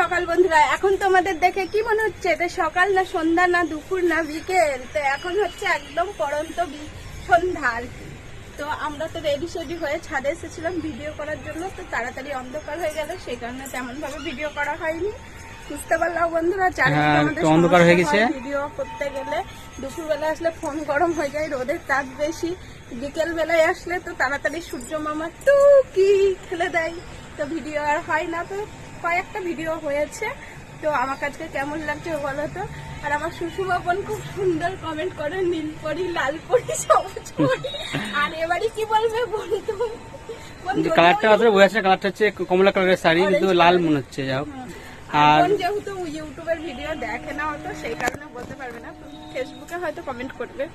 সকাল বন্ধুরা এখন তোমাদের দেখে কি মনে হচ্ছে এটা সকাল না সন্ধ্যা না দুপুর না বিকেল? তো এখন হচ্ছে একদম পরন্ত সন্ধ্যা আর কি। তো আমরা তো রেডি সেডি হয়ে ছাদে এসেছিলাম ভিডিও করার জন্য তো তাড়াতাড়ি অন্ধকার হয়ে গেল সেই কারণে তেমন ভাবে ভিডিও করা হয়নি। বুঝতে পারলাম বন্ধুরা চারিদিকে হ্যাঁ, অন্ধকার হয়ে গেছে। ভিডিও করতে গেলে। দুপুরবেলা আসলে ফোন গরম হয়ে যায় রোদের তাপ বেশি। বিকেল বেলায় আসলে তো তাড়াতাড়ি সূর্য মামা টুকি খেলে দেয় তো ভিডিও আর হয় না তো। কয়েকটা ভিডিও হয়েছে। তো আমার কাছে কেমন লাগছে বলো তো? আর আমার সুষুমা বোন খুব সুন্দর কমেন্ট করে নীল পরি লাল পরি সবুজ পরি। আর এবারে কি বলবে কিন্তু যদি কালারটা বলি- আসলে বোঝা যাচ্ছে কালারটা হচ্ছে কমলা কালারের শাড়ি কিন্তু লাল মনে হচ্ছে যাই হোক। আর আর যেহেতু ইউটিউবের ভিডিও দেখে না হয়তো সেই কারণে বলতে পারবে না। ফেসবুকে হয়তো কমেন্ট করবে।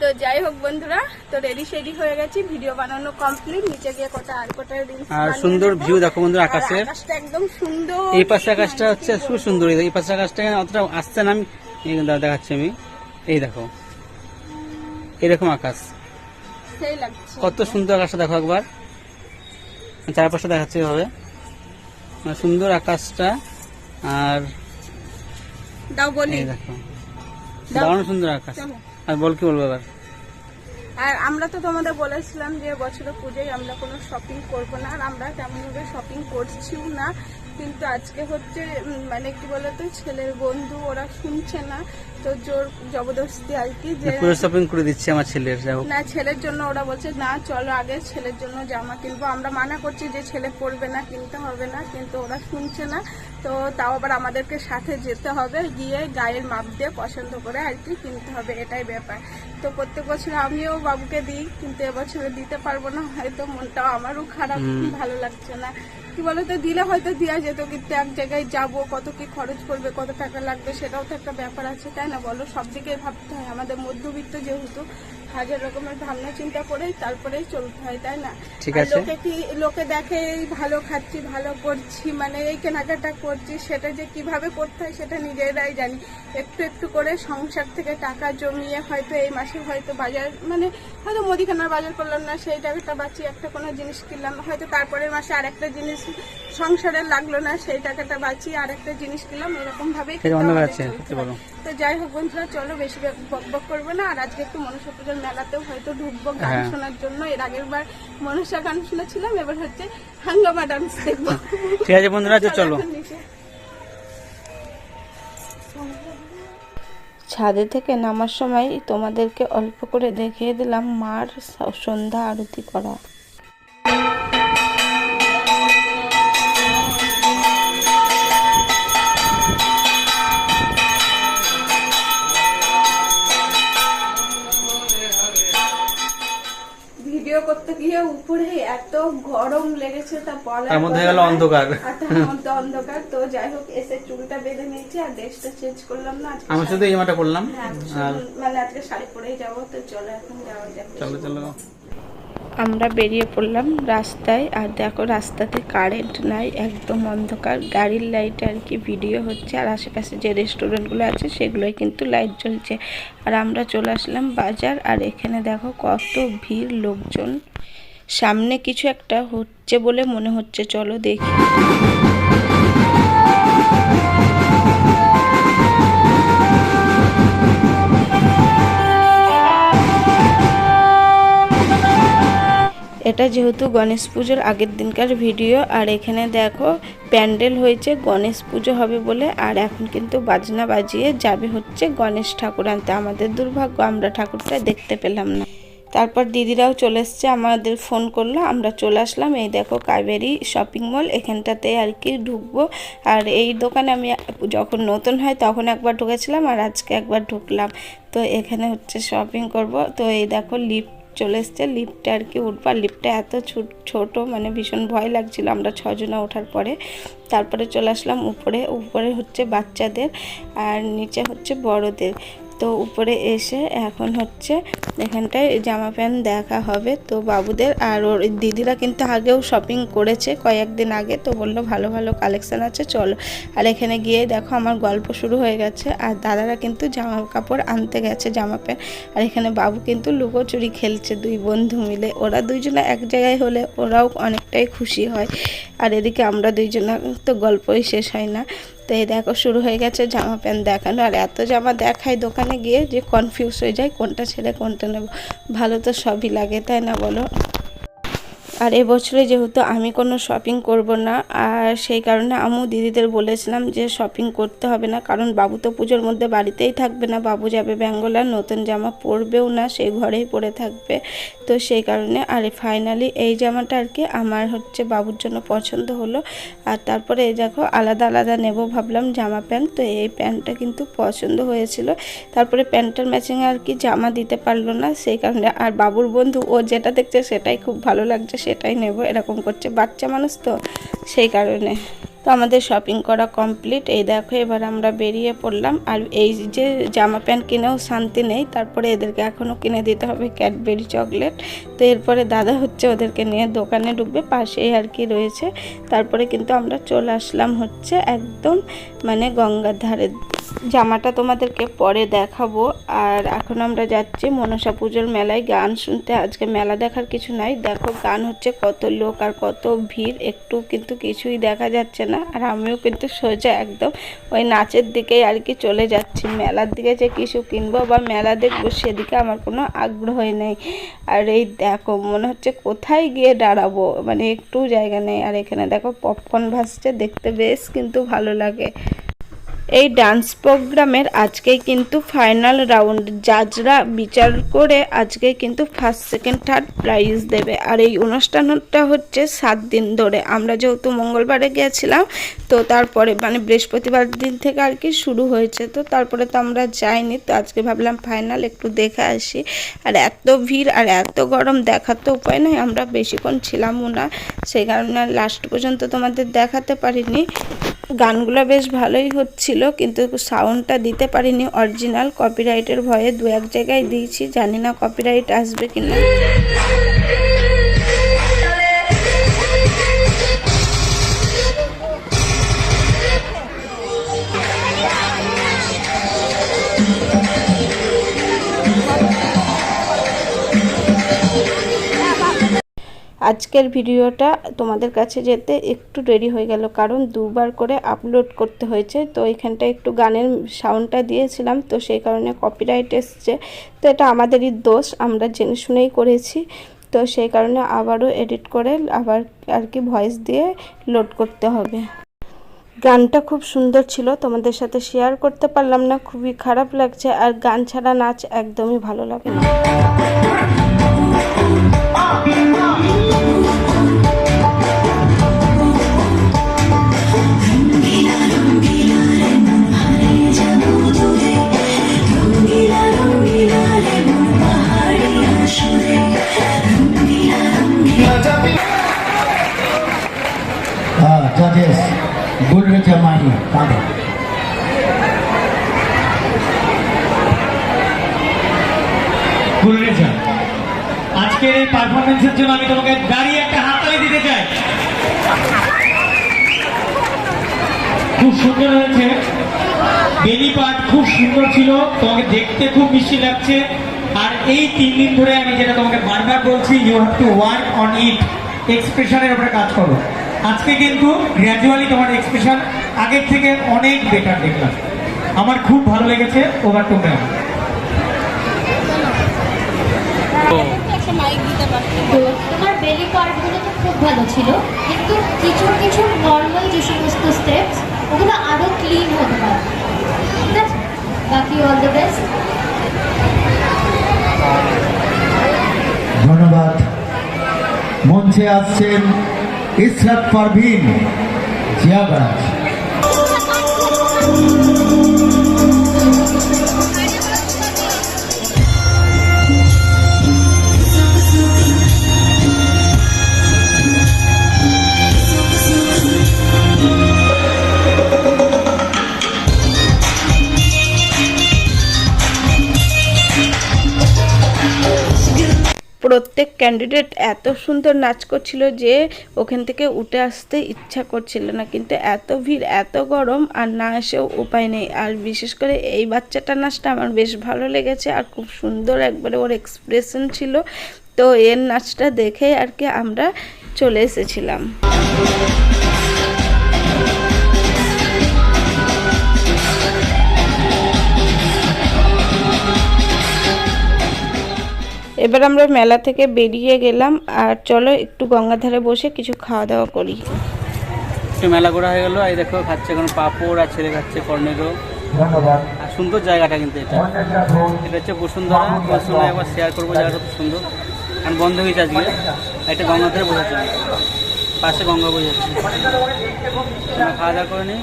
তো যাই হোক বন্ধুরা তো রেডি সেডি হয়ে গেছি ভিডিও বানানো কমপ্লিট নিচে গিয়ে কটা আর কটা রিলস আর সুন্দর ভিউ দেখো বন্ধুরা আকাশের আকাশটা একদম সুন্দর। এই পাশে আকাশটা হচ্ছে খুব সুন্দর এই পাশে আকাশটা অতটা আসছে না আমি? দেখাচ্ছি আমি। এই দেখো এরকম আকাশ। সেই লাগছে। কত সুন্দর আকাশটা দেখো একবার। চারপাশটা দেখাচ্ছে হবে সুন্দর আকাশটা আর দাও বলি। দেখো। দারুণ সুন্দর আকাশ। আর বল কি বলব এবার? আর আমরা তো তোমাদের বলেছিলাম যে বছরে পুজোয় আমরা কোনো শপিং করব না, আর আমরা তেমনভাবে শপিং করছিও না। কিন্তু আজকে হচ্ছে মানে কি বলতো, ছেলের বন্ধু ওরা শুনছে না। জোর জবরদস্তি আর কি যে পুরো শপিং করে দিচ্ছি আমার ছেলের না ছেলের জন্য ওরা বলছে না চলো আগে ছেলের জন্য জামা কিনবো। আমরা মানা করছি যে ছেলে না কিনতে হবে না কিন্তু ওরা শুনছে না। তো তাও আবার আমাদেরকে সাথে যেতে হবে গিয়ে গায়ের মাপ দিয়ে পছন্দ করে আর কি কিনতে হবে এটাই ব্যাপার। তো প্রত্যেক বছর আমিও বাবুকে দিই কিন্তু এবছরে দিতে পারব না হয়তো মনটাও আমারও খারাপ ভালো লাগছে না। কি বলতো দিলে হয়তো দেওয়া যেত কিন্তু এক জায়গায় যাব কত কি খরচ করবে কত টাকা লাগবে সেটাও তো একটা ব্যাপার আছে তাই না? বলো সব দিকে ভাবতে হয় আমাদের মধ্যবিত্ত যেহেতু হাজার রকমের ভাবনা চিন্তা করেই তারপরেই চলতে হয় তাই না ঠিক আছে। লোকে কি লোকে দেখে এই ভালো খাচ্ছি ভালো করছি মানে এই কেনাকাটা করছি সেটা যে কীভাবে করতে হয় সেটা নিজেরাই জানি একটু একটু করে সংসার থেকে টাকা জমিয়ে হয়তো এই মাসে হয়তো বাজার মানে হয়তো মুদিখানার বাজার করলাম না সেই টাকাটা বাঁচিয়ে একটা কোনো জিনিস কিনলাম হয়তো তারপরের মাসে আরেকটা জিনিস সংসারে লাগল না সেই টাকাটা বাঁচিয়ে আরেকটা জিনিস কিনলাম এরকম। বলো তো যাই হোক বন্ধুরা চলো বেশি বক বক করব না। আর আজকে একটু মনসা পুজোর মেলাতেও হয়তো ঢুকবো গান হ্যাঁ। শোনার জন্য। এর আগের বার মনসা গান শুনেছিলাম এবার হচ্ছে হাঙ্গামা ডান্স দেখব। ঠিক আছে বন্ধুরা চলো ছাদে থেকে নামার সময় তোমাদেরকে অল্প করে দেখিয়ে দিলাম মার সন্ধ্যা আরতি করা। উপরে এত গরম লেগেছে তা বলার তার মধ্যে গেল অন্ধকার। অন্ধকার। তো যাই হোক এসে চুলটা বেঁধে নিয়েছি আর ড্রেসটা চেঞ্জ করলাম না আজকে আমি শুধু এই মাটা করলাম হ্যাঁ, মানে আজকে শাড়ি পরেই যাব তো চলো এখন যাওয়া যাবে চলো চলো। আমরা বেরিয়ে পড়লাম রাস্তায় আর দেখো রাস্তাতে কারেন্ট নাই একদম অন্ধকার। গাড়ির লাইটে আর কি ভিডিও হচ্ছে আর আশেপাশে যে রেস্টুরেন্টগুলো আছে সেগুলোই কিন্তু লাইট জ্বলছে। আর আমরা চলে আসলাম বাজার আর এখানে দেখো কত ভিড় লোকজন। সামনে কিছু একটা হচ্ছে বলে মনে হচ্ছে। চলো দেখি। এটা যেহেতু গণেশ পুজোর আগের দিনকার ভিডিও, আর এখানে দেখো প্যান্ডেল হয়েছে, গণেশ পুজো হবে বলে, আর এখন কিন্তু বাজনা বাজিয়ে যাবে হচ্ছে গণেশ ঠাকুর আনতে। আমাদের দুর্ভাগ্য, আমরা ঠাকুরটা দেখতে পেলাম না। তারপর দিদিরাও চলে এসছে, আমাদের ফোন করল, আমরা চলে আসলাম। এই দেখো কাবেরি শপিং মল এখানটাতে আর কি ঢুকবো। আর এই দোকানে আমি যখন নতুন হয় তখন একবার ঢুকেছিলাম আর আজকে একবার ঢুকলাম। তো এখানে হচ্ছে শপিং করব। তো এই দেখো লিফট চলে এসছে লিফটে আর কি উঠবার লিফটটা এত ছোট ছোট মানে ভীষণ ভয় লাগছিল আমরা ছজনে ওঠার পরে। তারপরে চলে আসলাম উপরে উপরে হচ্ছে বাচ্চাদের, আর নিচে হচ্ছে বড়দের। তো উপরে এসে এখন হচ্ছে এখানটায় জামা প্যান্ট দেখা হবে। তো বাবুদের আর ওর দিদিরা কিন্তু আগেও শপিং করেছে কয়েকদিন আগে। তো বলল, ভালো ভালো কালেকশান আছে, চলো। আর এখানে গিয়ে দেখো আমার গল্প শুরু হয়ে গেছে। আর দাদারা কিন্তু জামা কাপড় আনতে গেছে, জামা প্যান্ট। আর এখানে বাবু কিন্তু লুকোচুরি খেলছে দুই বন্ধু মিলে। ওরা দুইজনে এক জায়গায় হলে ওরাও অনেকটাই খুশি হয়। আর এদিকে আমরা দুইজনে তো গল্পই শেষ হয় না। তো এই দেখো শুরু হয়ে গেছে জামা প্যান্ট দেখানো। আর এত জামা দেখায় দোকানে গিয়ে যে কনফিউজ হয়ে যায়, কোনটা ছেড়ে কোনটা নেব। ভালো তো সবই লাগে, তাই না বলো? আর এবছরে যেহেতু আমি কোনো শপিং করব না, আর সেই কারণে আমু দিদিদের বলেছিলাম যে শপিং করতে হবে না, কারণ বাবু তো পুজোর মধ্যে বাড়িতেই থাকবে না, বাবু যাবে ব্যাঙ্গলার নতুন জামা পরবেও না সেই ঘরেই পরে থাকবে। তো সেই কারণে, আর ফাইনালি এই জামাটা আর কি আমার হচ্ছে বাবুর জন্য পছন্দ হলো। আর তারপরে এই দেখো, আলাদা আলাদা নেব ভাবলাম জামা প্যান্ট, তো এই প্যান্টটা কিন্তু পছন্দ হয়েছিল। তারপরে প্যান্টের ম্যাচিং আর কি জামা দিতে পারল না, সেই কারণে আর বাবুর বন্ধু ও যেটা দেখছে সেটাই খুব ভালো লাগছে সেটাই নেব এরকম করছে। বাচ্চা মানুষ তো সেই কারণে। তো আমাদের শপিং করা কমপ্লিট এই দেখো, এবার আমরা বেরিয়ে পড়লাম। আর এই যে জামা প্যান্ট কিনেও শান্তি নেই, তারপরে এদেরকে এখনও কিনে দিতে হবে ক্যাডবেরি চকলেট তো এরপরে দাদা হচ্ছে ওদেরকে নিয়ে দোকানে ঢুকবে, পাশেই আর কি রয়েছে। তারপরে কিন্তু আমরা চলে আসলাম হচ্ছে একদম মানে গঙ্গার ধারে। জামাটা তোমাদেরকে পরে দেখাবো। আর এখন আমরা যাচ্ছি মনসা পুজোর মেলায়। গান শুনতে আজকে মেলা দেখার কিছু নাই। দেখো, গান হচ্ছে কত লোক আর কত ভিড়। একটু কিন্তু কিছুই দেখা যাচ্ছে না। আর আমিও কিন্তু সোজা একদম ওই নাচের দিকেই আর কি চলে যাচ্ছি। মেলার দিকে যে কিছু কিনবো বা মেলা দেখব সেদিকে আমার কোনো আগ্রহই নেই। আর এই দেখো, মনে হচ্ছে কোথায় গিয়ে দাঁড়াবো? মানে একটু জায়গা নেই। আর এখানে দেখো পপকর্ন ভাসছে, দেখতে বেশ কিন্তু ভালো লাগে। এই ডান্স প্রোগ্রামের আজকেই কিন্তু ফাইনাল রাউন্ড। জাজরা বিচার করে আজকে কিন্তু ফার্স্ট, সেকেন্ড, থার্ড প্রাইজ দেবে। আর এই অনুষ্ঠানটা হচ্ছে সাত দিন ধরে। আমরা যেহেতু মঙ্গলবারে গিয়েছিলাম, তো তারপরে মানে বৃহস্পতিবার দিন থেকে আর কি শুরু হয়েছে। তো তারপরে তো আমরা যাইনি, তো আজকে ভাবলাম ফাইনাল একটু দেখে আসি। আর এত ভিড় আর এত গরম দেখার তো উপায় নয় আমরা বেশিক্ষণ ছিলামও না। সেই কারণে লাস্ট পর্যন্ত তোমাদের দেখাতে পারিনি। গানগুলো বেশ ভালোই হচ্ছিল, কিন্তু সাউন্ডটা দিতে পারিনি। অরিজিনাল কপিরাইটের ভয়ে দু এক জায়গায় দিয়েছি, জানি না কপিরাইট আসবে কিনা। আজকের ভিডিওটা তোমাদের কাছে যেতে একটু দেরি হয়ে গেল, কারণ দুবার করে আপলোড করতে হয়েছে। তো এখানটা একটু গানের সাউন্ডটা দিয়েছিলাম, তো সেই কারণে কপিরাইট এসছে। তো এটা আমাদেরই দোষ, আমরা জেনে শুনেই করেছি। তো সেই কারণে আবারও এডিট করে আবার আর কি ভয়েস দিয়ে লোড করতে হবে। গানটা খুব সুন্দর ছিল, তোমাদের সাথে শেয়ার করতে পারলাম না, খুবই খারাপ লাগছে, আর গান ছাড়া নাচ একদমই ভালো লাগে না। Judges, Gulrich Amani, Father. গুলরেজা আজকের এই পারফরমেন্সের জন্য আমি তোমাকে দাঁড়িয়ে একটা হাততালি দিতে চাই। খুব সুন্দর হয়েছে। বেলি পার্ট খুব সুন্দর ছিল। তোমাকে দেখতে খুব মিষ্টি লাগছে। আর এই তিন দিন ধরে আমি যেটা তোমাকে বারবার বলছি you have to work on it এক্সপ্রেশনের উপরে কাজ করো। আজকে কিন্তু গ্র্যাজুয়ালি তোমার এক্সপ্রেশন আগের থেকে অনেক বেটার দেখলাম। আমার খুব ভালো লেগেছে ওভার টু ম্যাম। তো তোমার বেলি পার্টগুলো তো খুব ভালো ছিল কিন্তু কিছু কিছু নর্মাল যে সমস্ত স্টেপস ওগুলো আরও ক্লিন হতে পারে। ঠিক আছে বাকি অল দ্য বেস্ট ধন্যবাদ। মঞ্চে আসছেন ইসরাত পারভিন জিয়াগঞ্জ প্রত্যেক ক্যান্ডিডেট এত সুন্দর নাচ করছিল যে ওখান থেকে উঠে আসতে ইচ্ছা করছিল না। কিন্তু এত ভিড়, এত গরম আর না এসেও উপায় নেই। আর বিশেষ করে এই বাচ্চাটা নাচটা আমার বেশ ভালো লেগেছে আর খুব সুন্দর একবারে ওর এক্সপ্রেশন ছিল। তো এর নাচটা দেখে আর কি আমরা চলে এসেছিলাম। এবার আমরা মেলা থেকে বেরিয়ে গেলাম আর চলো একটু গঙ্গাধারে বসে কিছু খাওয়া দাওয়া করি। একটু মেলা ঘোরা হয়ে গেলো এই দেখো খাচ্ছে এখন পাপড় আর ছেলে খাচ্ছে কর্নেরো আর সুন্দর জায়গাটা কিন্তু এটা। এটা হচ্ছে বসুন্ধরা তোমার সঙ্গে একবার শেয়ার করব জায়গাটা খুব সুন্দর। কারণ বন্ধ হয়েছে আজকে। একটা গঙ্গা ধরে বসেছে পাশে গঙ্গা বয়ে যাচ্ছে খাওয়া দাওয়া করে নিই।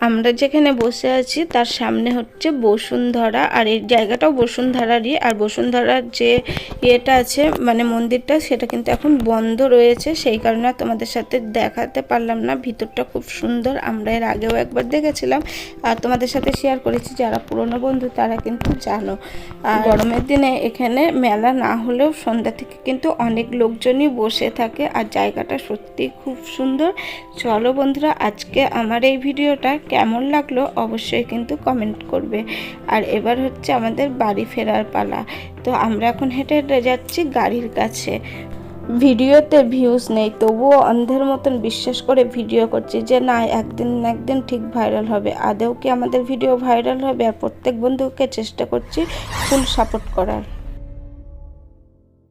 আমরা যেখানে বসে আছি, তার সামনে হচ্ছে বসুন্ধরা। আর এই জায়গাটাও বসুন্ধরারই। আর বসুন্ধরার যে ইয়েটা আছে মানে মন্দিরটা, সেটা কিন্তু এখন বন্ধ রয়েছে। সেই কারণে তোমাদের সাথে দেখাতে পারলাম না। ভিতরটা খুব সুন্দর। আমরা এর আগেও একবার দেখেছিলাম। আর তোমাদের সাথে শেয়ার করেছি, যারা পুরনো বন্ধু, তারা কিন্তু জানো। আর গরমের দিনে এখানে মেলা না হলেও সন্ধ্যা থেকে কিন্তু অনেক লোকজনই বসে থাকে। আর জায়গাটা সত্যি খুব সুন্দর। চলো বন্ধুরা, আজকে আমার এই ভিডিওটা। কেমন লাগল অবশ্যই কিন্তু কমেন্ট করবে। আর এবার হচ্ছে আমাদের বাড়ি ফেরার পালা। তো আমরা এখন হেঁটে হেঁটে যাচ্ছি গাড়ির কাছে। ভিডিওতে ভিউজ নেই, তবুও অন্ধের মতন বিশ্বাস করে ভিডিও করছি যে, না, একদিন না একদিন ঠিক ভাইরাল হবে। আদেও কি আমাদের ভিডিও ভাইরাল হবে? আর প্রত্যেক বন্ধুকে চেষ্টা করছি ফুল সাপোর্ট করার।